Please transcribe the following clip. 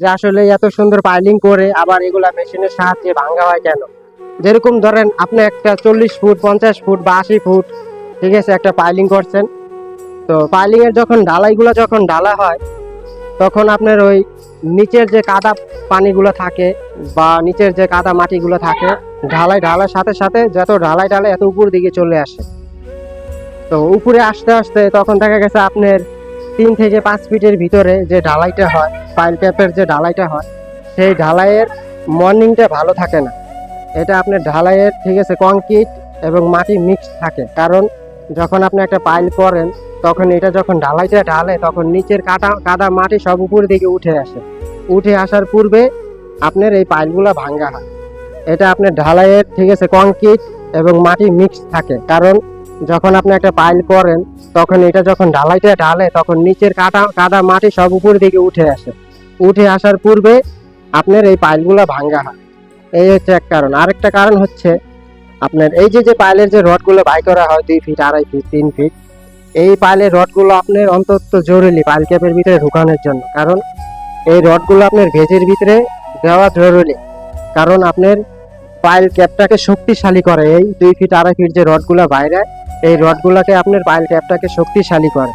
যে আসলে এত সুন্দর পাইলিং করে আবার এগুলা মেশিনের সাহায্যে ভাঙা হয় কেন? যেরকম ধরেন আপনি একটা চল্লিশ ফুট, পঞ্চাশ ফুট বা আশি ফুট, ঠিক আছে, একটা পাইলিং করছেন। তো পাইলিং এর যখন ঢালাইগুলো যখন ঢালা হয়, তখন আপনার ওই নিচের যে কাদা পানিগুলো থাকে বা নিচের যে কাদা মাটিগুলো থাকে, ঢালাই ঢালার সাথে সাথে যত ঢালাই ঢালাই এত উপর দিকে চলে আসে। তো উপরে আসতে আসতে তখন দেখা গেছে আপনার তিন থেকে পাঁচ ফিটের ভিতরে যে ঢালাইটা হয় পাইল ট্যাপের যে ঢালাইটা হয়, সেই ঢালাইয়ের মর্নিংটা ভালো থাকে না। এটা আপনার ঢালাইয়ের ঠিক আছে কংক্রিট এবং মাটি মিক্স থাকে। কারণ যখন আপনি একটা পাইল করেন, তখন এটা যখন ঢালাইটা ঢালে, তখন নিচের কাটা, কাদা মাটি সব উপর দিকে উঠে আসে। উঠে আসার পূর্বে আপনার এই পাইলগুলো ভাঙ্গা হয়। এটা আপনার ঢালাইয়ের ঠিক আছে কংক্রিট এবং মাটি মিক্স থাকে। কারণ যখন আপনি একটা পাইল করেন, তখন এটা যখন ঢালাইটা ঢালে, তখন নিচের কাটা, কাদা মাটি সব উপর দিকে উঠে আসে। উঠে আসার পূর্বে আপনার এই পাইলগুলো ভাঙ্গা হয়। এই হচ্ছে এক কারণ। আরেকটা কারণ হচ্ছে, আপনার এই যে যে পাইলের যে রডগুলো বাই করা হয় দুই ফিট, আড়াই ফিট, তিন ফিট, এই পাইলের রডগুলো আপনার অন্তত জরুরি পাইল ক্যাপের ভিতরে ঢুকানোর জন্য। কারণ এই রডগুলো আপনার ভেজের ভিতরে দেওয়া জরুরি। কারণ আপনার পাইল ক্যাপটাকে শক্তিশালী করে। এই দুই ফিট, আড়াই ফিট যে রডগুলো বাইরে এই রডগুলোকে আপনার পাইল ট্যাপটাকে শক্তিশালী করে।